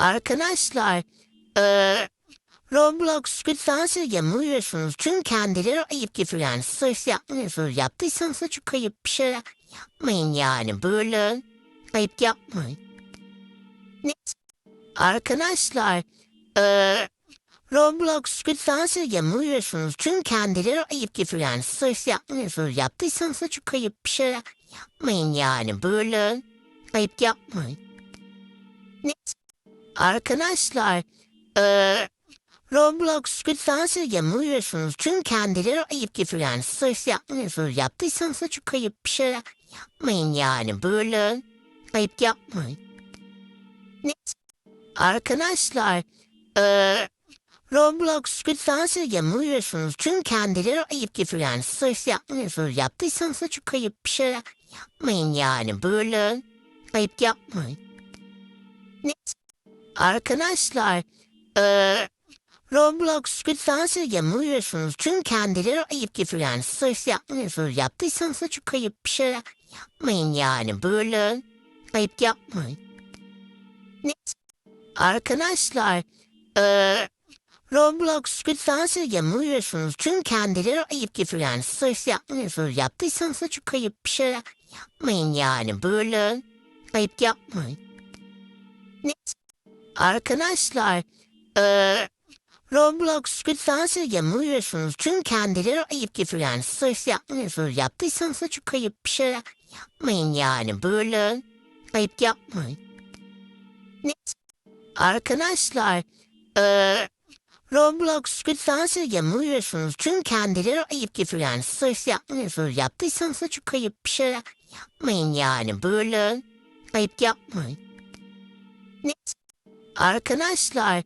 Arkadaşlar, eee Roblox lütfen siz yamuluyorsunuz. Çünkü kendileri ayıp getiriyor. Yani sırf yapmıyorsunuz. Yaptıysanız da çok ayıp bir şeyler yapmayın yani. Böyle ayıp yapmayın. Neyse. Arkadaşlar, eee Roblox lütfen siz yamuluyorsunuz. Çünkü kendileri ayıp getiriyor. Yani sırf yapmıyorsunuz. Yaptıysanız da çok ayıp bir şeyler yapmayın yani. Böyle ayıp yapmayın. Neyse. Arkadaşlar, eee Roblox lütfen siz yamuluyorsunuz. Çünkü kendileri ayıp getiriyor. Yani sırf yapmıyorsunuz. Yaptıysanız da çok ayıp bir şeyler yapmayın yani. Böyle ayıp yapmayın. Neyse. Arkadaşlar, eee Roblox lütfen siz yamuluyorsunuz. Çünkü kendileri ayıp getiriyor. Yani sırf yapmıyorsunuz. Yaptıysanız da çok ayıp bir şeyler yapmayın yani. Böyle ayıp yapmayın. Neyse. Arkadaşlar, eee Roblox lütfen siz yamuluyorsunuz. Çünkü kendileri ayıp getiriyor. Yani sırf yapmıyorsunuz. Yaptıysanız da çok ayıp bir şeyler yapmayın yani. Böyle ayıp yapmayın. Neyse. Arkadaşlar, eee Roblox lütfen siz yamuluyorsunuz. Çünkü kendileri ayıp getiriyor. Yani sırf yapmıyorsunuz. Yaptıysanız da çok ayıp bir şeyler yapmayın yani. Böyle ayıp yapmayın. Arkadaşlar, eee Roblox lütfen siz yamuluyorsunuz. Çünkü kendileri ayıp getiriyor. Yani sırf yapmıyorsunuz. Yaptıysanız da çok ayıp bir şeyler yapmayın yani. Böyle ayıp yapmayın. Neyse. Arkadaşlar, eee Roblox lütfen siz yamuluyorsunuz. Çünkü kendileri ayıp getiriyor. Yani sırf yapmıyorsunuz. Yaptıysanız da çok ayıp bir şeyler yapmayın yani. Böyle ayıp yapmayın. Neyse. Arkadaşlar,